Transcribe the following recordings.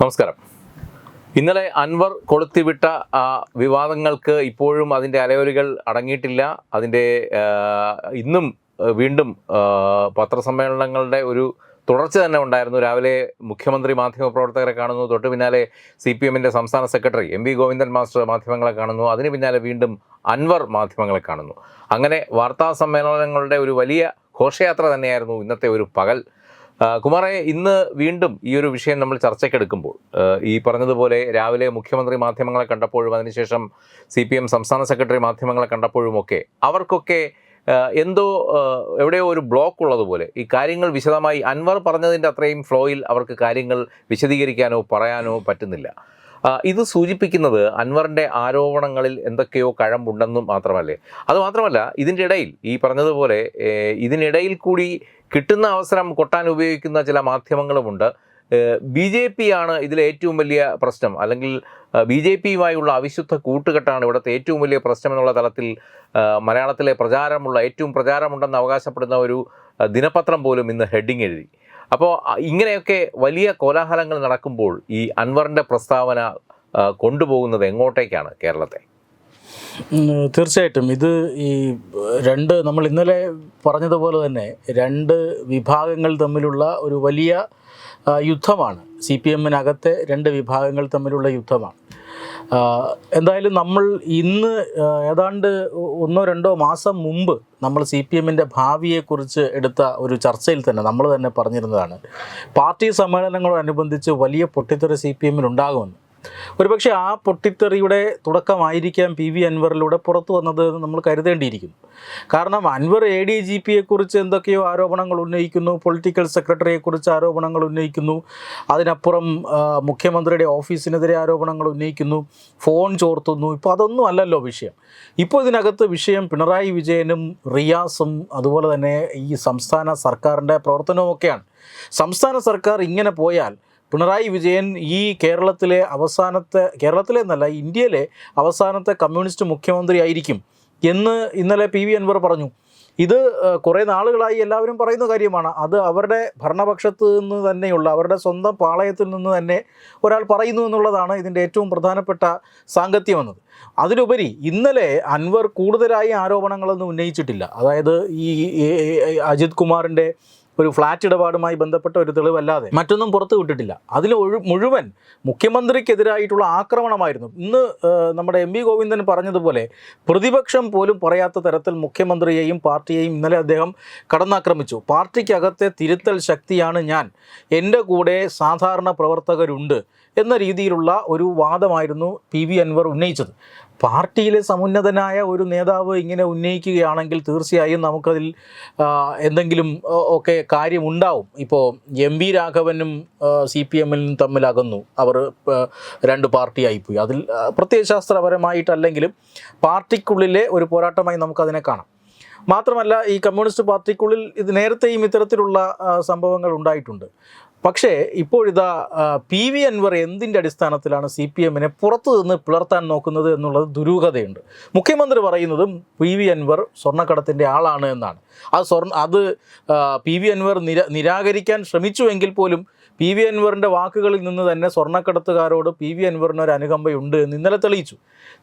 നമസ്കാരം. ഇന്നലെ അൻവർ കൊളുത്തിവിട്ട ആ വിവാദങ്ങൾക്ക് ഇപ്പോഴും അതിന്റെ അലയൊലികൾ അടങ്ങിയിട്ടില്ല. അതിന്റെ ഇന്നും വീണ്ടും പത്രസമ്മേളനങ്ങളുടെ ഒരു തുടർച്ച തന്നെ ഉണ്ടായിരുന്നു. രാവിലെ മുഖ്യമന്ത്രി മാധ്യമപ്രവർത്തകരെ കാണുന്നു. തൊട്ട് പിന്നാലെ സി പി എമ്മിന്റെ സംസ്ഥാന secretary M V Govindan master മാധ്യമങ്ങളെ കാണുന്നു. അതിന് പിന്നാലെ വീണ്ടും അൻവർ മാധ്യമങ്ങളെ കാണുന്നു. അങ്ങനെ വാർത്താ സമ്മേളനങ്ങളുടെ ഒരു വലിയ ഘോഷയാത്ര തന്നെയായിരുന്നു ഇന്നത്തെ ഒരു പകൽ. കുമാറെ ഇന്ന് വീണ്ടും ഈ ഒരു വിഷയം നമ്മൾ ചർച്ചയ്ക്കെടുക്കുമ്പോൾ ഈ പറഞ്ഞതുപോലെ രാവിലെ മുഖ്യമന്ത്രി മാധ്യമങ്ങളെ കണ്ടപ്പോഴും അതിനുശേഷം സി പി എം സംസ്ഥാന സെക്രട്ടറി മാധ്യമങ്ങളെ കണ്ടപ്പോഴുമൊക്കെ അവർക്കൊക്കെ എന്തോ എവിടെയോ ഒരു ബ്ലോക്ക് ഉള്ളതുപോലെ ഈ കാര്യങ്ങൾ വിശദമായി അൻവർ പറഞ്ഞതിന്റെ അത്രയും ഫ്ലോയിൽ അവർക്ക് കാര്യങ്ങൾ വിശദീകരിക്കാനോ പറയാനോ പറ്റുന്നില്ല. ഇത് സൂചിപ്പിക്കുന്നത് അൻവറിന്റെ ആരോപണങ്ങളിൽ എന്തൊക്കെയോ കഴമ്പുണ്ടെന്നും മാത്രമല്ലേ? അതുമാത്രമല്ല ഇതിന്റെ ഇടയിൽ ഈ പറഞ്ഞതുപോലെ ഇതിനിടയിൽ കൂടി കിട്ടുന്ന അവസരം കൊട്ടാൻ ഉപയോഗിക്കുന്ന ചില മാധ്യമങ്ങളുമുണ്ട്. ബി ജെ പി ആണ് ഇതിലെ ഏറ്റവും വലിയ പ്രശ്നം. അല്ലെങ്കിൽ ബി ജെ പിയുമായുള്ള അവിശുദ്ധ കൂട്ടുകെട്ടാണ് ഇവിടുത്തെ ഏറ്റവും വലിയ പ്രശ്നം എന്നുള്ള തലത്തിൽ മലയാളത്തിലെ പ്രചാരമുള്ള ഏറ്റവും പ്രചാരമുണ്ടെന്ന് അവകാശപ്പെടുന്ന ഒരു ദിനപത്രം പോലും ഇന്ന് ഹെഡിങ് എഴുതി. അപ്പോൾ ഇങ്ങനെയൊക്കെ വലിയ കോലാഹലങ്ങൾ നടക്കുമ്പോൾ ഈ അൻവറിന്റെ പ്രസ്താവന കൊണ്ടുപോകുന്നത് എങ്ങോട്ടേക്കാണ് കേരളത്തെ? തീർച്ചയായിട്ടും. ഇത് ഈ രണ്ട് നമ്മൾ ഇന്നലെ പറഞ്ഞതുപോലെ തന്നെ രണ്ട് വിഭാഗങ്ങൾ തമ്മിലുള്ള ഒരു വലിയ യുദ്ധമാണ്. സി പി എമ്മിനകത്തെ രണ്ട് വിഭാഗങ്ങൾ തമ്മിലുള്ള യുദ്ധമാണ്. എന്തായാലും നമ്മൾ ഇന്ന് ഏതാണ്ട് ഒന്നോ രണ്ടോ മാസം മുമ്പ് നമ്മൾ സി പി എമ്മിന്റെ ഭാവിയെക്കുറിച്ച് എടുത്ത ഒരു ചർച്ചയിൽ തന്നെ നമ്മൾ തന്നെ പറഞ്ഞിരുന്നതാണ്. പാർട്ടി സമ്മേളനങ്ങളോടനുബന്ധിച്ച് വലിയ പൊട്ടിത്തെറി സി പി എമ്മിൽ ഉണ്ടാകുമെന്ന്. ഒരുപക്ഷെ ആ പൊട്ടിത്തെറിയുടെ തുടക്കമായിരിക്കാം പി വി അൻവറിലൂടെ പുറത്തു വന്നത് നമ്മൾ കരുതേണ്ടിയിരിക്കുന്നു. കാരണം അൻവർ എ ഡി ജി പിയെക്കുറിച്ച് എന്തൊക്കെയോ ആരോപണങ്ങൾ ഉന്നയിക്കുന്നു പൊളിറ്റിക്കൽ സെക്രട്ടറിയെക്കുറിച്ച് ആരോപണങ്ങൾ ഉന്നയിക്കുന്നു അതിനപ്പുറം മുഖ്യമന്ത്രിയുടെ ഓഫീസിനെതിരെ ആരോപണങ്ങൾ ഉന്നയിക്കുന്നു ഫോൺ ചോർത്തുന്നു. ഇപ്പോൾ അതൊന്നും അല്ലല്ലോ വിഷയം. ഇപ്പോൾ ഇതിനകത്ത് വിഷയം പിണറായി വിജയനും റിയാസും അതുപോലെ തന്നെ ഈ സംസ്ഥാന സർക്കാരിന്റെ പ്രവർത്തനവുമൊക്കെയാണ്. സംസ്ഥാന സർക്കാർ ഇങ്ങനെ പോയാൽ പിണറായി വിജയൻ ഈ കേരളത്തിലെ അവസാനത്തെ കേരളത്തിലെ എന്നല്ല ഇന്ത്യയിലെ അവസാനത്തെ കമ്മ്യൂണിസ്റ്റ് മുഖ്യമന്ത്രി ആയിരിക്കും എന്ന് ഇന്നലെ പി വി അൻവർ പറഞ്ഞു. ഇത് കുറേ നാളുകളായി എല്ലാവരും പറയുന്ന കാര്യമാണ്. അത് അവരുടെ ഭരണപക്ഷത്ത് നിന്ന് തന്നെയുള്ള അവരുടെ സ്വന്തം പാളയത്തിൽ നിന്ന് തന്നെ ഒരാൾ പറയുന്നു എന്നുള്ളതാണ് ഇതിന്റെ ഏറ്റവും പ്രധാനപ്പെട്ട സാങ്കത്യം എന്നത് അതിലുപരി ഇന്നലെ അൻവർ കൂടുതലായി ആരോപണങ്ങളൊന്നും ഉന്നയിച്ചിട്ടില്ല. അതായത് ഈ അജിത് കുമാറിന്റെ ഒരു ഫ്ലാറ്റ് ഇടപാടുമായി ബന്ധപ്പെട്ട ഒരു തെളിവല്ലാതെ മറ്റൊന്നും പുറത്തു വിട്ടിട്ടില്ല. അതിൽ മുഴുവൻ മുഖ്യമന്ത്രിക്കെതിരായിട്ടുള്ള ആക്രമണമായിരുന്നു. ഇന്ന് നമ്മുടെ എം വി ഗോവിന്ദൻ പറഞ്ഞതുപോലെ പ്രതിപക്ഷം പോലും പറയാത്ത തരത്തിൽ മുഖ്യമന്ത്രിയെയും പാർട്ടിയെയും ഇന്നലെ അദ്ദേഹം കടന്നാക്രമിച്ചു. പാർട്ടിക്കകത്തെ തിരുത്തൽ ശക്തിയാണ് ഞാൻ. എന്റെ കൂടെ സാധാരണ പ്രവർത്തകരുണ്ട് എന്ന രീതിയിലുള്ള ഒരു വാദമായിരുന്നു പി വി അൻവർ ഉന്നയിച്ചത്. പാർട്ടിയിലെ സമുന്നതനായ ഒരു നേതാവ് ഇങ്ങനെ ഉന്നയിക്കുകയാണെങ്കിൽ തീർച്ചയായും നമുക്കതിൽ എന്തെങ്കിലും ഒക്കെ കാര്യമുണ്ടാവും. ഇപ്പോൾ എം വി രാഘവനും സി പി എമ്മിനും തമ്മിൽ അകന്നു അവർ രണ്ട് പാർട്ടിയായിപ്പോയി. അതിൽ പ്രത്യയശാസ്ത്രപരമായിട്ടല്ലെങ്കിലും പാർട്ടിക്കുള്ളിലെ ഒരു പോരാട്ടമായി നമുക്കതിനെ കാണാം. മാത്രമല്ല ഈ കമ്മ്യൂണിസ്റ്റ് പാർട്ടിക്കുള്ളിൽ ഇത് നേരത്തെയും ഇത്തരത്തിലുള്ള സംഭവങ്ങൾ ഉണ്ടായിട്ടുണ്ട്. പക്ഷേ ഇപ്പോഴിതാ പി വി അൻവർ എന്തിന്റെ അടിസ്ഥാനത്തിലാണ് സി പി എമ്മിനെ പുറത്തു നിന്ന് പിളർത്താൻ നോക്കുന്നത് എന്നുള്ളത് ദുരൂഹതയുണ്ട്. മുഖ്യമന്ത്രി പറയുന്നതും പി വി അൻവർ സ്വർണക്കടത്തിന്റെ ആളാണ് എന്നാണ്. അത് സ്വർണ അത് പി വി അൻവർ നിര നിരാകരിക്കാൻ ശ്രമിച്ചുവെങ്കിൽ പോലും പി വി അൻവറിന്റെ വാക്കുകളിൽ നിന്ന് തന്നെ സ്വർണക്കടത്തുകാരോട് പി വി അൻവറിന് ഒരു അനുകമ്പയുണ്ട് എന്ന് ഇന്നലെ തെളിയിച്ചു.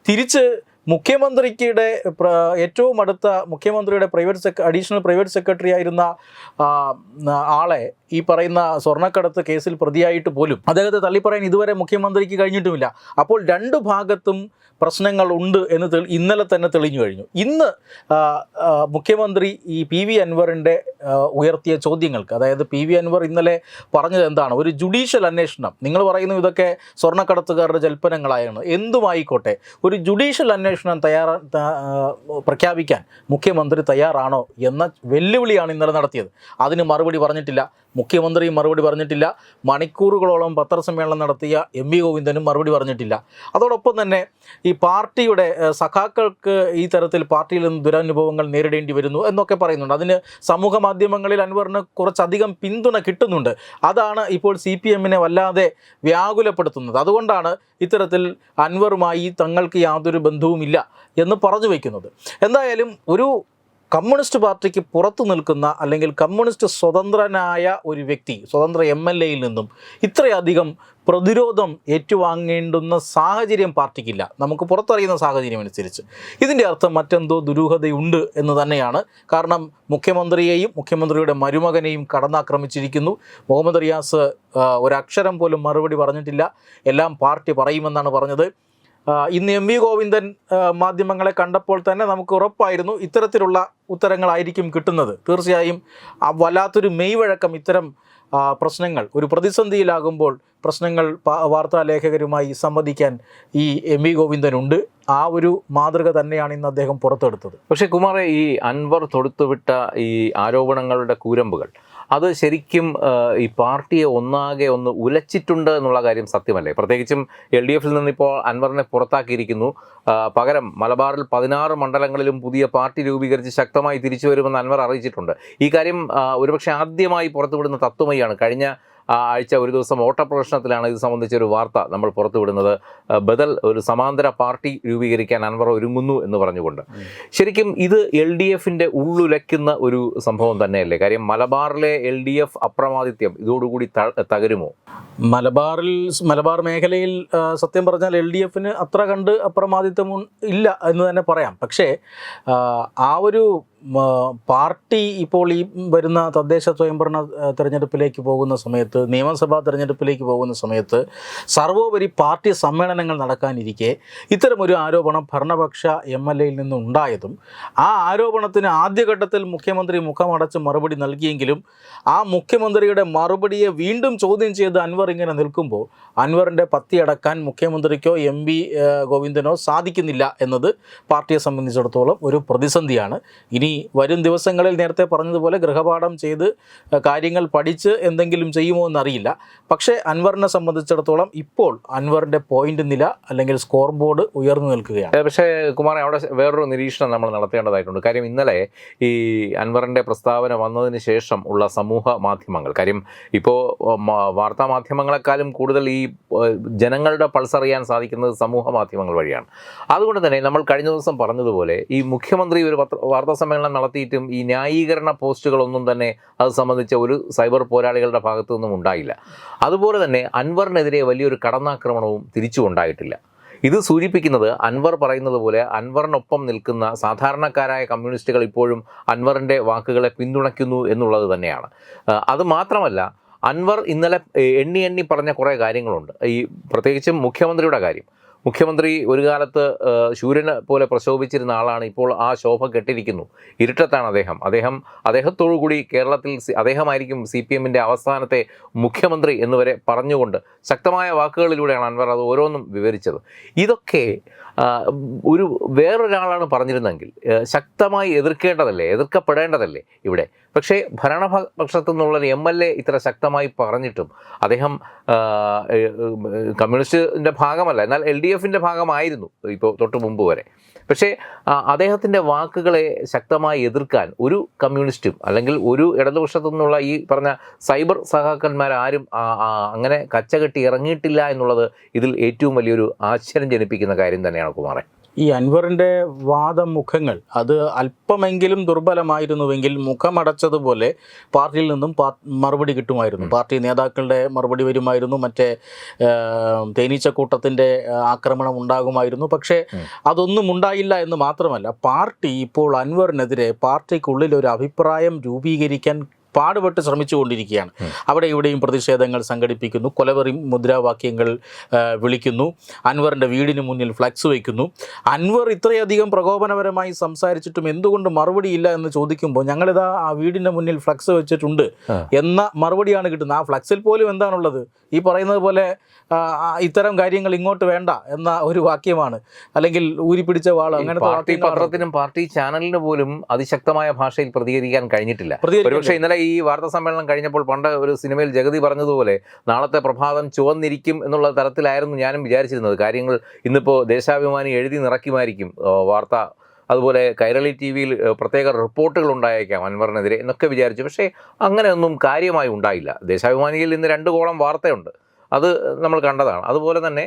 തിരിച്ച് മുഖ്യമന്ത്രിയുടെ പ്ര- ഏറ്റവും അടുത്ത മുഖ്യമന്ത്രിയുടെ പ്രൈവറ്റ് സെക്ര അഡീഷണൽ പ്രൈവറ്റ് സെക്രട്ടറി ആയിരുന്ന ആളെ ഈ പറയുന്ന സ്വർണക്കടത്ത് കേസിൽ പ്രതിയായിട്ട് പോലും അദ്ദേഹത്തെ തള്ളിപ്പറയാൻ ഇതുവരെ മുഖ്യമന്ത്രിക്ക് കഴിഞ്ഞിട്ടുമില്ല. അപ്പോൾ രണ്ട് ഭാഗത്തും പ്രശ്നങ്ങൾ ഉണ്ട് എന്ന് ഇന്നലെ തന്നെ തെളിഞ്ഞു കഴിഞ്ഞു. ഇന്ന് മുഖ്യമന്ത്രി ഈ പി വി അൻവറിന്റെ ഉയർത്തിയ ചോദ്യങ്ങൾക്ക് അതായത് പി വി അൻവർ ഇന്നലെ പറഞ്ഞത് എന്താണ്? ഒരു ജുഡീഷ്യൽ അന്വേഷണം. നിങ്ങൾ പറയുന്നു ഇതൊക്കെ സ്വർണക്കടത്തുകാരുടെ ജൽപ്പനങ്ങളായാണ്. എന്തുമായിക്കോട്ടെ ഒരു ജുഡീഷ്യൽ അന്വേഷണം തയ്യാറാ തയ്യാറ പ്രഖ്യാപിക്കാൻ മുഖ്യമന്ത്രി തയ്യാറാണോ എന്ന വെല്ലുവിളിയാണ് ഇന്നലെ നടത്തിയത്. അതിന് മറുപടി പറഞ്ഞിട്ടില്ല. മുഖ്യമന്ത്രിയും മറുപടി പറഞ്ഞിട്ടില്ല. മണിക്കൂറുകളോളം പത്രസമ്മേളനം നടത്തിയ എം വി ഗോവിന്ദനും മറുപടി പറഞ്ഞിട്ടില്ല. അതോടൊപ്പം തന്നെ ഈ പാർട്ടിയുടെ സഖാക്കൾക്ക് ഈ തരത്തിൽ പാർട്ടിയിൽ നിന്ന് ദുരനുഭവങ്ങൾ നേരിടേണ്ടി വരുന്നു എന്നൊക്കെ പറയുന്നുണ്ട്. അതിന് സമൂഹ മാധ്യമങ്ങളിൽ അൻവറിന് കുറച്ചധികം പിന്തുണ കിട്ടുന്നുണ്ട്. അതാണ് ഇപ്പോൾ സി പി എമ്മിനെ വല്ലാതെ വ്യാകുലപ്പെടുത്തുന്നത്. അതുകൊണ്ടാണ് ഇത്തരത്തിൽ അൻവറുമായി തങ്ങൾക്ക് യാതൊരു ബന്ധവുമില്ല എന്ന് പറഞ്ഞു വയ്ക്കുന്നത് എന്തായാലും ഒരു കമ്മ്യൂണിസ്റ്റ് പാർട്ടിക്ക് പുറത്തു നിൽക്കുന്ന അല്ലെങ്കിൽ കമ്മ്യൂണിസ്റ്റ് സ്വതന്ത്രനായ ഒരു വ്യക്തി സ്വതന്ത്ര എം എൽ എയിൽ നിന്നും ഇത്രയധികം പ്രതിരോധം ഏറ്റുവാങ്ങേണ്ടുന്ന സാഹചര്യം പാർട്ടിക്കില്ല. നമുക്ക് പുറത്തറിയുന്ന സാഹചര്യം അനുസരിച്ച്. ഇതിന്റെ അർത്ഥം മറ്റെന്തോ ദുരൂഹതയുണ്ട് എന്ന് തന്നെയാണ്. കാരണം മുഖ്യമന്ത്രിയെയും മുഖ്യമന്ത്രിയുടെ മരുമകനെയും കടന്നാക്രമിച്ചിരിക്കുന്നു. മുഹമ്മദ് റിയാസ് ഒരക്ഷരം പോലും മറുപടി പറഞ്ഞിട്ടില്ല. എല്ലാം പാർട്ടി പറയുമെന്നാണ് പറഞ്ഞത്. ഇന്ന് എം വി ഗോവിന്ദൻ മാധ്യമങ്ങളെ കണ്ടപ്പോൾ തന്നെ നമുക്ക് ഉറപ്പായിരുന്നു ഇത്തരത്തിലുള്ള ഉത്തരങ്ങളായിരിക്കും കിട്ടുന്നത്. തീർച്ചയായും വല്ലാത്തൊരു മെയ്വഴക്കം ഇത്തരം പ്രശ്നങ്ങൾ. ഒരു പ്രതിസന്ധിയിലാകുമ്പോൾ പ്രശ്നങ്ങൾ വാർത്താ ലേഖകരുമായി സംവദിക്കാൻ ഈ എം വി ഗോവിന്ദനുണ്ട്. ആ ഒരു മാതൃക തന്നെയാണ് ഇന്ന് അദ്ദേഹം പുറത്തെടുത്തത്. പക്ഷേ കുമാറെ ഈ അൻവർ തൊടുത്തുവിട്ട ഈ ആരോപണങ്ങളുടെ കൂരമ്പുകൾ അത് ശരിക്കും ഈ പാർട്ടിയെ ഒന്നാകെ ഒന്ന് ഉലച്ചിട്ടുണ്ട് എന്നുള്ള കാര്യം സത്യമല്ലേ? പ്രത്യേകിച്ചും എൽ ഡി എഫിൽ നിന്നിപ്പോൾ അൻവറിനെ പുറത്താക്കിയിരിക്കുന്നു. പകരം മലബാറിൽ പതിനാറ് മണ്ഡലങ്ങളിലും പുതിയ പാർട്ടി രൂപീകരിച്ച് ശക്തമായി തിരിച്ചു വരുമെന്ന് അൻവർ അറിയിച്ചിട്ടുണ്ട്. ഈ കാര്യം ഒരുപക്ഷെ ആദ്യമായി പുറത്തുവിടുന്ന തത്വമയാണ് കഴിഞ്ഞ ആ, ആഴ്ച ഒരു ദിവസം ഓട്ടപ്രദർശനത്തിലാണ് ഇത് സംബന്ധിച്ചൊരു വാർത്ത നമ്മൾ പുറത്തുവിടുന്നത്. ബദൽ ഒരു സമാന്തര പാർട്ടി രൂപീകരിക്കാൻ അൻവർ ഒരുങ്ങുന്നു എന്ന് പറഞ്ഞുകൊണ്ട്. ശരിക്കും ഇത് എൽ ഡി എഫിന്റെ ഉള്ളുലയ്ക്കുന്ന ഒരു സംഭവം തന്നെയല്ലേ? കാര്യം മലബാറിലെ എൽ ഡി എഫ് അപ്രമാദിത്യം ഇതോടുകൂടി ത- തകരുമോ? മലബാറിൽ മലബാർ മേഖലയിൽ സത്യം പറഞ്ഞാൽ എൽ ഡി എഫിന് അത്ര കണ്ട് അപ്രമാദിത്വം ഇല്ല എന്ന് തന്നെ പറയാം. പക്ഷേ ആ, ഒരു പാർട്ടി ഇപ്പോൾ ഈ വരുന്ന തദ്ദേശ സ്വയംഭരണ തിരഞ്ഞെടുപ്പിലേക്ക് പോകുന്ന സമയത്ത് നിയമസഭാ തിരഞ്ഞെടുപ്പിലേക്ക് പോകുന്ന സമയത്ത് സർവോപരി പാർട്ടി സമ്മേളനങ്ങൾ നടക്കാനിരിക്കെ ഇത്തരമൊരു ആരോപണം ഭരണപക്ഷ എം എൽ എയിൽ നിന്നുണ്ടായതും ആ ആരോപണത്തിന് ആദ്യഘട്ടത്തിൽ മുഖ്യമന്ത്രി മുഖമടച്ച് മറുപടി നൽകിയെങ്കിലും ആ മുഖ്യമന്ത്രിയുടെ മറുപടിയെ വീണ്ടും ചോദ്യം ചെയ്ത് അൻവർ ഇങ്ങനെ നിൽക്കുമ്പോൾ അൻവറിന്റെ പത്തി അടക്കാൻ മുഖ്യമന്ത്രിക്കോ എം വി ഗോവിന്ദനോ സാധിക്കുന്നില്ല എന്നത് പാർട്ടിയെ സംബന്ധിച്ചിടത്തോളം ഒരു പ്രതിസന്ധിയാണ്. ഇനി വരും ദിവസങ്ങളിൽ നേരത്തെ പറഞ്ഞതുപോലെ ഗൃഹപാഠം ചെയ്ത് കാര്യങ്ങൾ പഠിച്ച് എന്തെങ്കിലും ചെയ്യുമോ എന്നറിയില്ല. പക്ഷേ അൻവറിനെ സംബന്ധിച്ചിടത്തോളം ഇപ്പോൾ അൻവറിന്റെ പോയിന്റ് നില അല്ലെങ്കിൽ സ്കോർ ബോർഡ് ഉയർന്നു നിൽക്കുകയാണ്. പക്ഷേ കുമാർ അവിടെ വേറൊരു നിരീക്ഷണം നമ്മൾ നടത്തേണ്ടതായിട്ടുണ്ട്. കാര്യം ഇന്നലെ ഈ അൻവറിന്റെ പ്രസ്താവന വന്നതിന് ശേഷം ഉള്ള സമൂഹ മാധ്യമങ്ങൾ കാര്യം ഇപ്പോൾ വാർത്താ മാധ്യമങ്ങളെക്കാളും കൂടുതൽ ഈ ജനങ്ങളുടെ പൾസ് അറിയാൻ സാധിക്കുന്നത് സമൂഹ മാധ്യമങ്ങൾ വഴിയാണ്. അതുകൊണ്ട് തന്നെ നമ്മൾ കഴിഞ്ഞ ദിവസം പറഞ്ഞതുപോലെ ഈ മുഖ്യമന്ത്രി ഒരു പത്ര വാർത്താ സമ്മേളനം നടത്തിയിട്ടും ഈ ന്യായീകരണ പോസ്റ്റുകളൊന്നും തന്നെ അത് സംബന്ധിച്ച ഒരു സൈബർ പോരാളികളുടെ ഭാഗത്തു നിന്നും ഉണ്ടായില്ല. അതുപോലെ തന്നെ അൻവറിനെതിരെ വലിയൊരു കടന്നാക്രമണവും തിരിച്ചു ഉണ്ടായിട്ടില്ല. ഇത് സൂചിപ്പിക്കുന്നത് അൻവർ പറയുന്നത് പോലെ അൻവറിനൊപ്പം നിൽക്കുന്ന സാധാരണക്കാരായ കമ്മ്യൂണിസ്റ്റുകൾ ഇപ്പോഴും അൻവറിന്റെ വാക്കുകളെ പിന്തുണയ്ക്കുന്നു എന്നുള്ളത് തന്നെയാണ്. അത് മാത്രമല്ല അൻവർ ഇന്നലെ എണ്ണി എണ്ണി പറഞ്ഞ കുറേ കാര്യങ്ങളുണ്ട്. ഈ പ്രത്യേകിച്ചും മുഖ്യമന്ത്രിയുടെ കാര്യം. മുഖ്യമന്ത്രി ഒരു കാലത്ത് സൂര്യനെ പോലെ പ്രശോഭിച്ചിരുന്ന ആളാണ്. ഇപ്പോൾ ആ ശോഭ കെട്ടിരിക്കുന്നു. ഇരുട്ടത്താണ് അദ്ദേഹം. അദ്ദേഹം അദ്ദേഹത്തോടു കൂടി കേരളത്തിൽ അദ്ദേഹമായിരിക്കും സി പി എമ്മിന്റെ അവസാനത്തെ മുഖ്യമന്ത്രി എന്നുവരെ പറഞ്ഞുകൊണ്ട് ശക്തമായ വാക്കുകളിലൂടെയാണ് അൻവർ അത് ഓരോന്നും വിവരിച്ചത്. ഇതൊക്കെ ഒരു വേറൊരാളാണ് പറഞ്ഞിരുന്നെങ്കിൽ ശക്തമായി എതിർക്കേണ്ടതല്ലേ എതിർക്കപ്പെടേണ്ടതല്ലേ ഇവിടെ? പക്ഷേ ഭരണപക്ഷത്തു നിന്നുള്ള എം എൽ എ ഇത്ര ശക്തമായി പറഞ്ഞിട്ടും അദ്ദേഹം കമ്മ്യൂണിസ്റ്റിന്റെ ഭാഗമല്ല എന്നാൽ എൽ ഡി എഫിന്റെ ഭാഗമായിരുന്നു ഇപ്പോൾ തൊട്ട് മുമ്പ് വരെ. പക്ഷേ അദ്ദേഹത്തിന്റെ വാക്കുകളെ ശക്തമായി എതിർക്കാൻ ഒരു കമ്മ്യൂണിസ്റ്റും അല്ലെങ്കിൽ ഒരു ഇടതുപക്ഷത്തു നിന്നുള്ള ഈ പറഞ്ഞ സൈബർ സഹാക്കന്മാരാരും അങ്ങനെ കച്ചകെട്ടി ഇറങ്ങിയിട്ടില്ല എന്നുള്ളത് ഇതിൽ ഏറ്റവും വലിയൊരു ആശ്ചര്യം ജനിപ്പിക്കുന്ന കാര്യം തന്നെയാണ് കുമാറെ. ഈ അൻവറിന്റെ വാദമുഖങ്ങൾ അത് അല്പമെങ്കിലും ദുർബലമായിരുന്നുവെങ്കിൽ മുഖമടച്ചതുപോലെ പാർട്ടിയിൽ നിന്നും പാ മറുപടി കിട്ടുമായിരുന്നു. പാർട്ടി നേതാക്കളുടെ മറുപടി വരുമായിരുന്നു മറ്റേ തേനീച്ചക്കൂട്ടത്തിന്റെ ആക്രമണം ഉണ്ടാകുമായിരുന്നു. പക്ഷേ അതൊന്നും ഉണ്ടായില്ല എന്ന് മാത്രമല്ല പാർട്ടി ഇപ്പോൾ അൻവറിനെതിരെ പാർട്ടിക്കുള്ളിൽ ഒരു അഭിപ്രായം രൂപീകരിക്കാൻ പാടുപെട്ട് ശ്രമിച്ചുകൊണ്ടിരിക്കുകയാണ്. അവിടെ ഇവിടെയും പ്രതിഷേധങ്ങൾ സംഘടിപ്പിക്കുന്നു. കൊലവെറി മുദ്രാവാക്യങ്ങൾ വിളിക്കുന്നു. അൻവറിന്റെ വീടിന് മുന്നിൽ ഫ്ലക്സ് വയ്ക്കുന്നു അൻവർ ഇത്രയധികം പ്രകോപനപരമായി സംസാരിച്ചിട്ടും എന്തുകൊണ്ട് മറുപടിയില്ല എന്ന് ചോദിക്കുമ്പോൾ ഞങ്ങളിതാ ആ വീടിന്റെ മുന്നിൽ ഫ്ലക്സ് വെച്ചിട്ടുണ്ട്. എന്ന മറുപടിയാണ് കിട്ടുന്നത്. ആ ഫ്ലക്സിൽ പോലും എന്താണുള്ളത്? ഈ പറയുന്നത് പോലെ ഇത്തരം കാര്യങ്ങൾ ഇങ്ങോട്ട് വേണ്ട എന്ന ഒരു വാക്യമാണ്. അല്ലെങ്കിൽ ഊരിപ്പിടിച്ച വാൾ അങ്ങനെ പാർട്ടി പത്രത്തിനും പാർട്ടി ചാനലിന് പോലും അതിശക്തമായ ഭാഷയിൽ പ്രതികരിക്കാൻ കഴിഞ്ഞിട്ടില്ല. ഒരുപക്ഷെ ഇന്നലെ ഈ വാർത്താ സമ്മേളനം കഴിഞ്ഞപ്പോൾ പണ്ട് ഒരു സിനിമയിൽ ജഗതി പറഞ്ഞതുപോലെ നാളത്തെ പ്രഭാതം ചുവന്നിരിക്കും എന്നുള്ള തരത്തിലായിരുന്നു ഞാനും വിചാരിച്ചിരുന്നത്. കാര്യങ്ങൾ ഇന്നിപ്പോൾ ദേശാഭിമാനി എഴുതി നിറയ്ക്കുമായിരിക്കും. വാർത്ത. അതുപോലെ കൈരളി ടി വിയിൽ പ്രത്യേക റിപ്പോർട്ടുകൾ ഉണ്ടായേക്കാം അൻവറിനെതിരെ എന്നൊക്കെ വിചാരിച്ചു. പക്ഷേ അങ്ങനെയൊന്നും കാര്യമായി ഉണ്ടായില്ല. ദേശാഭിമാനിയിൽ ഇന്ന് രണ്ട് കോളം വാർത്തയുണ്ട്. അത് നമ്മൾ കണ്ടതാണ്. അതുപോലെ തന്നെ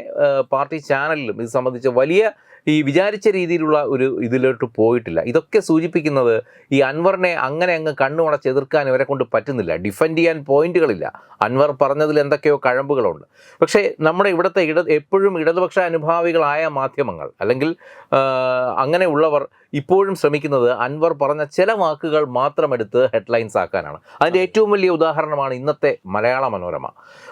പാർട്ടി ചാനലിലും ഇത് സംബന്ധിച്ച് വലിയ ഈ വിചാരിച്ച രീതിയിലുള്ള ഒരു ഇതിലോട്ട് പോയിട്ടില്ല. ഇതൊക്കെ സൂചിപ്പിക്കുന്നത് ഈ അൻവറിനെ അങ്ങനെ അങ്ങ് കണ്ണുമടച്ച് എതിർക്കാൻ ഇവരെ കൊണ്ട് പറ്റുന്നില്ല. ഡിഫെൻഡ് ചെയ്യാൻ പോയിന്റുകളില്ല. അൻവർ പറഞ്ഞതിൽ എന്തൊക്കെയോ കഴമ്പുകളുണ്ട്. പക്ഷേ നമ്മുടെ ഇവിടുത്തെ ഇട എപ്പോഴും ഇടതുപക്ഷ അനുഭാവികളായ മാധ്യമങ്ങൾ അല്ലെങ്കിൽ അങ്ങനെ അങ്ങനെയുള്ളവർ ഇപ്പോഴും ശ്രമിക്കുന്നത് അൻവർ പറഞ്ഞ ചില വാക്കുകൾ മാത്രം എടുത്ത് ഹെഡ്ലൈൻസ് ആക്കാനാണ്. അതിന്റെ ഏറ്റവും വലിയ ഉദാഹരണമാണ് ഇന്നത്തെ മലയാള മനോരമ.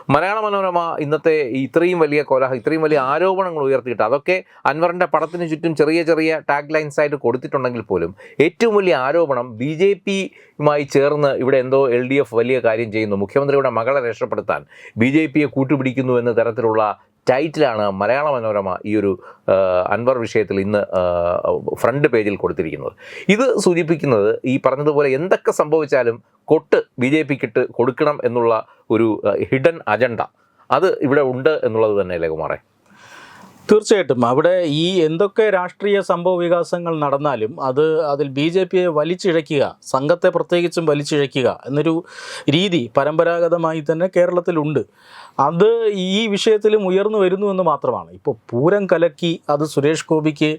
മലയാള മനോരമ ഇന്നത്തെ ഇത്രയും വലിയ കോലാഹ ഇത്രയും വലിയ ആരോപണങ്ങൾ ഉയർത്തിയിട്ട് അതൊക്കെ അൻവറിന്റെ പടത്തിന് ചുറ്റും ചെറിയ ചെറിയ ടാഗ് ലൈൻസ് ആയിട്ട് കൊടുത്തിട്ടുണ്ടെങ്കിൽ പോലും ഏറ്റവും വലിയ ആരോപണം ബി ജെ പിയുമായി ചേർന്ന് ഇവിടെ എന്തോ എൽ ഡി എഫ് വലിയ കാര്യം ചെയ്യുന്നു. മുഖ്യമന്ത്രിയുടെ മകളെ രക്ഷപ്പെടുത്താൻ ബി ജെ പിയെ കൂട്ടുപിടിക്കുന്നു എന്ന തരത്തിലുള്ള ടൈറ്റിലാണ് മലയാള മനോരമ ഈ ഒരു അൻവർ വിഷയത്തിൽ ഇന്ന് ഫ്രണ്ട് പേജിൽ കൊടുത്തിരിക്കുന്നത്. ഇത് സൂചിപ്പിക്കുന്നത് ഈ പറഞ്ഞതുപോലെ എന്തൊക്കെ സംഭവിച്ചാലും കൊട്ട് ബി ജെ പിക്കിട്ട് കൊടുക്കണം എന്നുള്ള ഒരു ഹിഡൻ അജണ്ട അത് ഇവിടെ ഉണ്ട് എന്നുള്ളത് തന്നെ കുമാറെ? തീർച്ചയായിട്ടും. അവിടെ ഈ എന്തൊക്കെ രാഷ്ട്രീയ സംഭവ വികാസങ്ങൾ നടന്നാലും അത് അതിൽ ബി ജെ പിയെ വലിച്ചിഴയ്ക്കുക സംഘത്തെ പ്രത്യേകിച്ചും വലിച്ചിഴയ്ക്കുക എന്നൊരു രീതി പരമ്പരാഗതമായി തന്നെ കേരളത്തിലുണ്ട്. അത് ഈ വിഷയത്തിലും ഉയർന്നു വരുന്നു എന്ന് മാത്രമാണ്. ഇപ്പോൾ പൂരം കലക്കി അത് സുരേഷ് ഗോപിക്ക്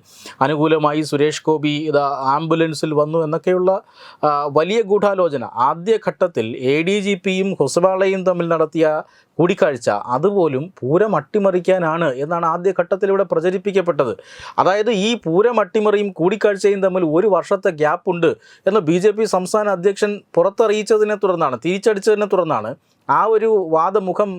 അനുകൂലമായി സുരേഷ് ഗോപി ഇതാ ആംബുലൻസിൽ വന്നു എന്നൊക്കെയുള്ള വലിയ ഗൂഢാലോചന. ആദ്യഘട്ടത്തിൽ എ ഡി ജി പിയും ഹൊസബാളയും തമ്മിൽ നടത്തിയ കൂടിക്കാഴ്ച. അതുപോലും പൂരം അട്ടിമറിക്കാനാണ് എന്നാണ് ആദ്യ ഇവിടെ പ്രചരിപ്പിക്കപ്പെട്ടത്. അതായത് ഈ പൂരം അട്ടിമറിയും കൂടിക്കാഴ്ചയും തമ്മിൽ ഒരു വർഷത്തെ ഗ്യാപ്പ് ഉണ്ട് എന്ന് ബി ജെ പി സംസ്ഥാന അധ്യക്ഷൻ പുറത്തറിയിച്ചതിനെ തുടർന്നാണ് തിരിച്ചടിച്ചതിനെ തുടർന്നാണ് ആ ഒരു വാദമുഖം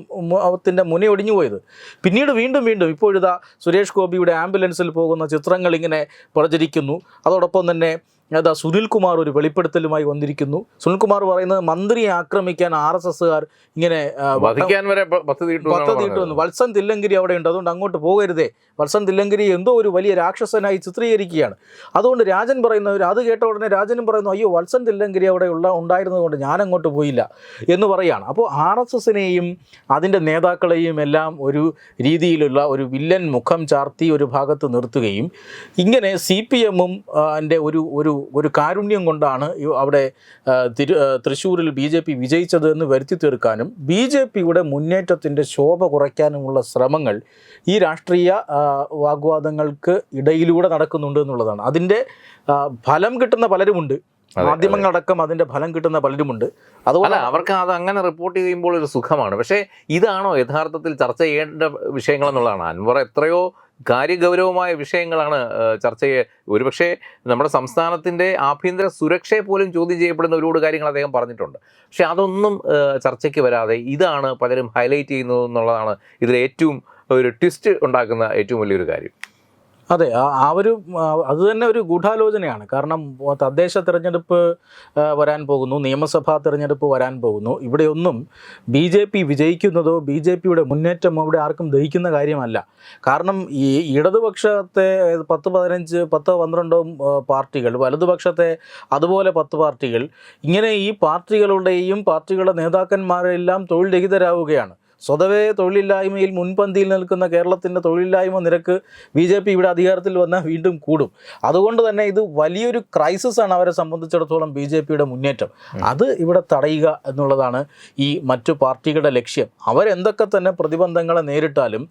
ത്തിന്റെ മുനയൊടിഞ്ഞു പോയത്. പിന്നീട് വീണ്ടും വീണ്ടും ഇപ്പോഴിതാ സുരേഷ് ഗോപിയുടെ ആംബുലൻസിൽ പോകുന്ന ചിത്രങ്ങൾ ഇങ്ങനെ പ്രചരിക്കുന്നു. അതോടൊപ്പം തന്നെ അതാ സുനിൽകുമാർ ഒരു വെളിപ്പെടുത്തലുമായി വന്നിരിക്കുന്നു. സുനിൽകുമാർ പറയുന്നത് മന്ത്രിയെ ആക്രമിക്കാൻ ആർ എസ് എസ്സുകാർ ഇങ്ങനെ ആ, വട്ടം- വധിക്കാൻ വരെ പ- പദ്ധതി ഇട്ടു എന്നാണ് പദ്ധതി വത്സൻ തില്ലങ്കരി അവിടെ ഉണ്ട് അതുകൊണ്ട് അങ്ങോട്ട് പോകരുതേ. വത്സൻ തില്ലങ്കരി എന്തോ ഒരു വലിയ രാക്ഷസനായി ചിത്രീകരിക്കുകയാണ്. അതുകൊണ്ട് രാജൻ പറയുന്നവർ അത് കേട്ട ഉടനെ രാജനും പറയുന്നു അയ്യോ വത്സൻ തില്ലങ്കരി അവിടെ ഉള്ള ഉണ്ടായിരുന്നതുകൊണ്ട് ഞാൻ അങ്ങോട്ട് പോയില്ല എന്ന് പറയുകയാണ് അപ്പോൾ ആർ എസ് എസിനെയും അതിന്റെ നേതാക്കളെയും എല്ലാം ഒരു രീതിയിലുള്ള ഒരു വില്ലൻ മുഖം ചാർത്തി ഒരു ഭാഗത്ത് നിർത്തുകയും ഇങ്ങനെ സി പി എമ്മും എന്റെ ഒരു ഒരു ഒരു കാരുണ്യം കൊണ്ടാണ് അവിടെ തിരു തൃശ്ശൂരിൽ ബി ജെ പി വിജയിച്ചത് എന്ന് വരുത്തി തീർക്കാനും ബി ജെ പിയുടെ മുന്നേറ്റത്തിന്റെ ശോഭ കുറയ്ക്കാനുമുള്ള ശ്രമങ്ങൾ ഈ രാഷ്ട്രീയ വാഗ്വാദങ്ങൾക്ക് ഇടയിലൂടെ നടക്കുന്നുണ്ട് എന്നുള്ളതാണ്. അതിന്റെ ഫലം കിട്ടുന്ന പലരുമുണ്ട്. മാധ്യമങ്ങളടക്കം അതിന്റെ ഫലം കിട്ടുന്ന പലരുമുണ്ട്. അതുപോലെ അവർക്ക് അത് അങ്ങനെ റിപ്പോർട്ട് ചെയ്യുമ്പോൾ ഒരു സുഖമാണ്. പക്ഷേ ഇതാണോ യഥാർത്ഥത്തിൽ ചർച്ച ചെയ്യേണ്ട വിഷയങ്ങൾ എന്നുള്ളതാണ് അൻവർ എത്രയോ കാര്യഗൗരവമായ വിഷയങ്ങളാണ് ചർച്ച ഒരുപക്ഷെ നമ്മുടെ സംസ്ഥാനത്തിന്റെ ആഭ്യന്തര സുരക്ഷയെ പോലും ചോദ്യം ചെയ്യപ്പെടുന്ന ഒരുപാട് കാര്യങ്ങൾ അദ്ദേഹം പറഞ്ഞിട്ടുണ്ട്. പക്ഷേ അതൊന്നും ചർച്ചയ്ക്ക് വരാതെ ഇതാണ് പലരും ഹൈലൈറ്റ് ചെയ്യുന്നത് എന്നുള്ളതാണ് ഇതിൽ ഏറ്റവും ഒരു ട്വിസ്റ്റ് ഉണ്ടാക്കുന്ന ഏറ്റവും വലിയൊരു കാര്യം. അതെ ആ ഒരു അത് തന്നെ ഒരു ഗൂഢാലോചനയാണ്. കാരണം തദ്ദേശ തിരഞ്ഞെടുപ്പ് വരാൻ പോകുന്നു നിയമസഭാ തിരഞ്ഞെടുപ്പ് വരാൻ പോകുന്നു. ഇവിടെയൊന്നും ബി ജെ പി വിജയിക്കുന്നതോ ബി ജെ പിയുടെ മുന്നേറ്റമോ ഇവിടെ ആർക്കും ദഹിക്കുന്ന കാര്യമല്ല. കാരണം ഈ ഇടതുപക്ഷത്തെ പത്ത് പതിനഞ്ച് പത്തോ പന്ത്രണ്ടോ പാർട്ടികൾ വലതുപക്ഷത്തെ അതുപോലെ പത്ത് പാർട്ടികൾ ഇങ്ങനെ ഈ പാർട്ടികളുടെയും പാർട്ടികളുടെ നേതാക്കന്മാരെല്ലാം തൊഴിൽ രഹിതരാവുകയാണ്. സ്വതവേ തൊഴിലില്ലായ്മയിൽ മുൻപന്തിയിൽ നിൽക്കുന്ന കേരളത്തിന്റെ തൊഴിലില്ലായ്മ നിരക്ക് ബി ജെ പി ഇവിടെ അധികാരത്തിൽ വന്നാൽ വീണ്ടും കൂടും. അതുകൊണ്ട് തന്നെ ഇത് വലിയൊരു ക്രൈസിസ് ആണ് അവരെ സംബന്ധിച്ചിടത്തോളം ബി ജെ പിയുടെ മുന്നേറ്റം. അത് ഇവിടെ തടയുക എന്നുള്ളതാണ് ഈ മറ്റു പാർട്ടികളുടെ ലക്ഷ്യം. അവരെന്തൊക്കെ തന്നെ പ്രതിബന്ധങ്ങളെ നേരിട്ടാലും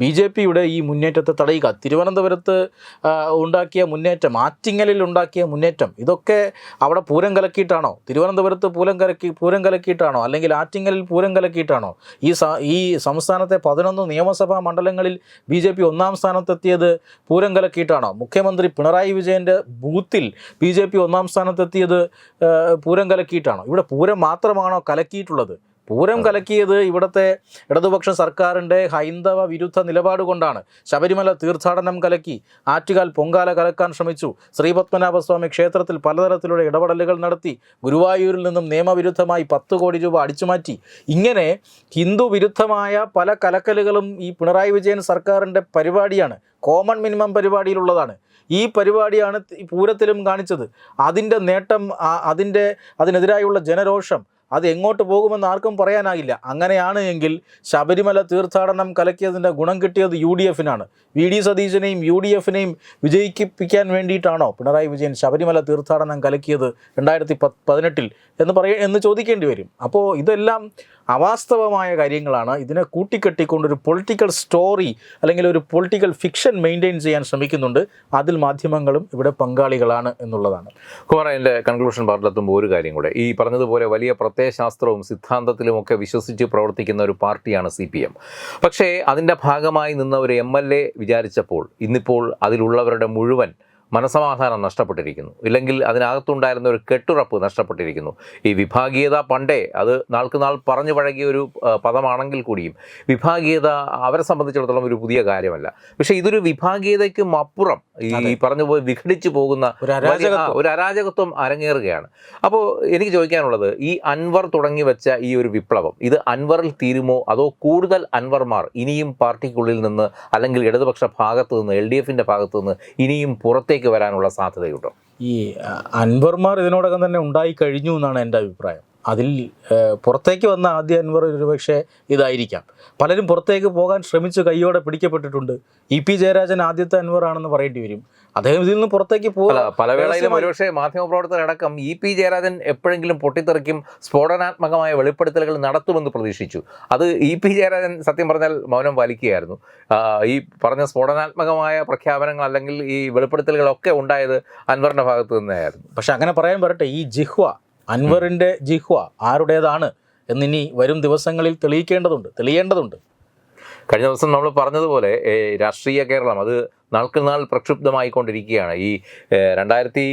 ബി ജെ പിയുടെ ഈ മുന്നേറ്റത്തെ തടയുക. തിരുവനന്തപുരത്ത് ഉണ്ടാക്കിയ മുന്നേറ്റം ആറ്റിങ്ങലിൽ ഉണ്ടാക്കിയ മുന്നേറ്റം ഇതൊക്കെ അവിടെ പൂരം കലക്കിയിട്ടാണോ? തിരുവനന്തപുരത്ത് പൂരം കലക്കി പൂരം കലക്കിയിട്ടാണോ? അല്ലെങ്കിൽ ആറ്റിങ്ങലിൽ പൂരം കലക്കിയിട്ടാണോ? ഈ സ ഈ സംസ്ഥാനത്തെ പതിനൊന്ന് നിയമസഭാ മണ്ഡലങ്ങളിൽ ബി ജെ പി ഒന്നാം സ്ഥാനത്തെത്തിയത് പൂരം കലക്കിയിട്ടാണോ മുഖ്യമന്ത്രി പിണറായി വിജയന്റെ ബൂത്തിൽ ബി ജെ പി ഒന്നാം സ്ഥാനത്തെത്തിയത് പൂരം കലക്കിയിട്ടാണോ ഇവിടെ പൂരം മാത്രമാണോ കലക്കിയിട്ടുള്ളത്? പൂരം കലക്കിയത് ഇവിടുത്തെ ഇടതുപക്ഷ സർക്കാരിന്റെ ഹൈന്ദവ വിരുദ്ധ നിലപാട് കൊണ്ടാണ്. ശബരിമല തീർത്ഥാടനം കലക്കി ആറ്റുകാൽ പൊങ്കാല കലക്കാൻ ശ്രമിച്ചു. ശ്രീപത്മനാഭസ്വാമി ക്ഷേത്രത്തിൽ പലതരത്തിലുള്ള ഇടപെടലുകൾ നടത്തി ഗുരുവായൂരിൽ നിന്നും നിയമവിരുദ്ധമായി പത്ത് കോടി രൂപ അടിച്ചുമാറ്റി ഇങ്ങനെ ഹിന്ദു വിരുദ്ധമായ പല കലക്കലുകളും ഈ പിണറായി വിജയൻ സർക്കാരിന്റെ പരിപാടിയാണ് കോമൺ മിനിമം പരിപാടിയിലുള്ളതാണ്. ഈ പരിപാടിയാണ് പൂരത്തിലും കാണിച്ചത്. അതിന്റെ നേട്ടം അതിന്റെ അതിനെതിരായുള്ള ജനരോഷം അത് എങ്ങോട്ട് പോകുമെന്ന് ആർക്കും പറയാനാകില്ല. അങ്ങനെയാണ് എങ്കിൽ ശബരിമല തീർത്ഥാടനം കലക്കിയതിന്റെ ഗുണം കിട്ടിയത് യു ഡി എഫിനാണ്. വി ഡി സതീശനെയും യു ഡി എഫിനെയും വിജയിപ്പിക്കാൻ വേണ്ടിയിട്ടാണോ പിണറായി വിജയൻ ശബരിമല തീർത്ഥാടനം കലക്കിയത് രണ്ടായിരത്തി പതിനെട്ടിൽ എന്ന് പറയ എന്ന് ചോദിക്കേണ്ടി വരും. അപ്പോൾ ഇതെല്ലാം അവാസ്തവമായ കാര്യങ്ങളാണ് ഇതിനെ കൂട്ടിക്കെട്ടിക്കൊണ്ട് ഒരു പൊളിറ്റിക്കൽ സ്റ്റോറി അല്ലെങ്കിൽ ഒരു പൊളിറ്റിക്കൽ ഫിക്ഷൻ മെയിന്റെയിൻ ചെയ്യാൻ ശ്രമിക്കുന്നുണ്ട്. അതിൽ മാധ്യമങ്ങളും ഇവിടെ പങ്കാളികളാണ് എന്നുള്ളതാണ്. കുമാർ എന്റെ കൺക്ലൂഷൻ പറഞ്ഞെത്തുമ്പോൾ ഒരു കാര്യം കൂടെ. ഈ പറഞ്ഞതുപോലെ വലിയ പ്രത്യയശാസ്ത്രവും സിദ്ധാന്തത്തിലും ഒക്കെ വിശ്വസിച്ച് പ്രവർത്തിക്കുന്ന ഒരു പാർട്ടിയാണ് സി പി എം പക്ഷേ അതിന്റെ ഭാഗമായി നിന്ന ഒരു എം എൽ എ വിചാരിച്ചപ്പോൾ ഇന്നിപ്പോൾ അതിലുള്ളവരുടെ മുഴുവൻ മനസമാധാനം നഷ്ടപ്പെട്ടിരിക്കുന്നു. ഇല്ലെങ്കിൽ അതിനകത്തുണ്ടായിരുന്ന ഒരു കെട്ടുറപ്പ് നഷ്ടപ്പെട്ടിരിക്കുന്നു. ഈ വിഭാഗീയത പണ്ടേ അത് നാൾക്ക് നാൾ പറഞ്ഞു പഴകിയ ഒരു പദമാണെങ്കിൽ കൂടിയും വിഭാഗീയത അവരെ സംബന്ധിച്ചിടത്തോളം ഒരു പുതിയ കാര്യമല്ല. പക്ഷേ ഇതൊരു വിഭാഗീയതയ്ക്കും അപ്പുറം ഈ പറഞ്ഞു പോയി വിഘടിച്ചു പോകുന്ന ഒരു അരാജകത്വം. അരങ്ങേറുകയാണ്. അപ്പോൾ എനിക്ക് ചോദിക്കാനുള്ളത് ഈ അൻവർ തുടങ്ങി വെച്ച ഈ ഒരു വിപ്ലവം ഇത് അൻവറിൽ തീരുമോ? അതോ കൂടുതൽ അൻവർമാർ ഇനിയും പാർട്ടിക്കുള്ളിൽ നിന്ന് അല്ലെങ്കിൽ ഇടതുപക്ഷ ഭാഗത്തു നിന്ന് എൽ ഡി എഫിന്റെ ഭാഗത്ത് നിന്ന് ഇനിയും പുറത്തേക്ക് വരാനുള്ള സാധ്യതയുണ്ടോ? ഈ അൻവർമാർ ഇതിനോടകം തന്നെ ഉണ്ടായി കഴിഞ്ഞു എന്നാണ് എന്റെ അഭിപ്രായം. അതിൽ പുറത്തേക്ക് വന്ന ആദ്യ അൻവർ ഒരുപക്ഷെ ഇതായിരിക്കാം. പലരും പുറത്തേക്ക് പോകാൻ ശ്രമിച്ച് കൈയോടെ പിടിക്കപ്പെട്ടിട്ടുണ്ട്. ഇ പി ജയരാജൻ ആദ്യത്തെ അൻവർ ആണെന്ന് പറയേണ്ടി വരും. അദ്ദേഹം ഇതിൽ നിന്ന് പുറത്തേക്ക് പോകാൻ പല വേളയിലും ഒരുപക്ഷെ മാധ്യമപ്രവർത്തകരടക്കം ഇ പി ജയരാജൻ എപ്പോഴെങ്കിലും പൊട്ടിത്തെറിക്കും സ്ഫോടനാത്മകമായ വെളിപ്പെടുത്തലുകൾ നടത്തുമെന്ന് പ്രതീക്ഷിച്ചു. അത് ഇ പി ജയരാജൻ സത്യം പറഞ്ഞാൽ മൗനം പാലിക്കുകയായിരുന്നു. ഈ പറഞ്ഞ സ്ഫോടനാത്മകമായ പ്രഖ്യാപനങ്ങൾ അല്ലെങ്കിൽ ഈ വെളിപ്പെടുത്തലുകളൊക്കെ ഉണ്ടായത് അൻവറിന്റെ ഭാഗത്ത് നിന്നായിരുന്നു. പക്ഷെ അങ്ങനെ പറയാൻ പറയട്ടെ ഈ ജിഹ്വ അൻവറിന്റെ ജിഹ്വ ആരുടേതാണ് എന്നിനി വരും ദിവസങ്ങളിൽ തെളിയിക്കേണ്ടതുണ്ട് തെളിയേണ്ടതുണ്ട്. കഴിഞ്ഞ ദിവസം നമ്മൾ പറഞ്ഞതുപോലെ രാഷ്ട്രീയ കേരളം അത് നാൾക്ക് നാൾ പ്രക്ഷുബ്ധമായിക്കൊണ്ടിരിക്കുകയാണ്. ഈ രണ്ടായിരത്തി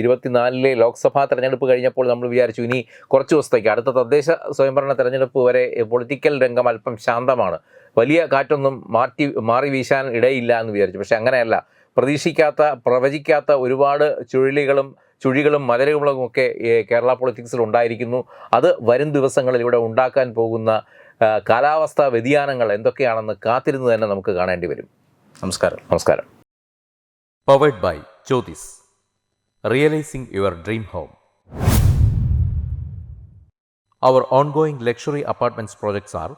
ഇരുപത്തിനാലിലെ ലോക്സഭാ തെരഞ്ഞെടുപ്പ് കഴിഞ്ഞപ്പോൾ നമ്മൾ വിചാരിച്ചു ഇനി കുറച്ച് ദിവസത്തേക്ക് അടുത്ത തദ്ദേശ സ്വയംഭരണ തെരഞ്ഞെടുപ്പ് വരെ പൊളിറ്റിക്കൽ രംഗം അല്പം ശാന്തമാണ്. വലിയ കാറ്റൊന്നും മാറ്റി മാറി വീശാൻ ഇടയില്ല എന്ന് വിചാരിച്ചു. പക്ഷേ അങ്ങനെയല്ല പ്രതീക്ഷിക്കാത്ത പ്രവചിക്കാത്ത ഒരുപാട് ചുഴലികളും ചുഴികളും മലരുകളും ഒക്കെ കേരള പൊളിറ്റിക്സിൽ ഉണ്ടായിരിക്കുന്നു. അത് വരും ദിവസങ്ങളിൽ ഇവിടെ ഉണ്ടാക്കാൻ പോകുന്ന കാലാവസ്ഥാ വ്യതിയാനങ്ങൾ എന്തൊക്കെയാണെന്ന് കാത്തിരുന്ന് തന്നെ നമുക്ക് കാണേണ്ടി വരും. നമസ്കാരം. നമസ്കാരം. Powered by Jyothis realising your dream home Our ongoing luxury apartments projects are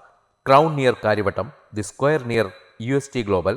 Crown near Karivatam, The Square near UST Global,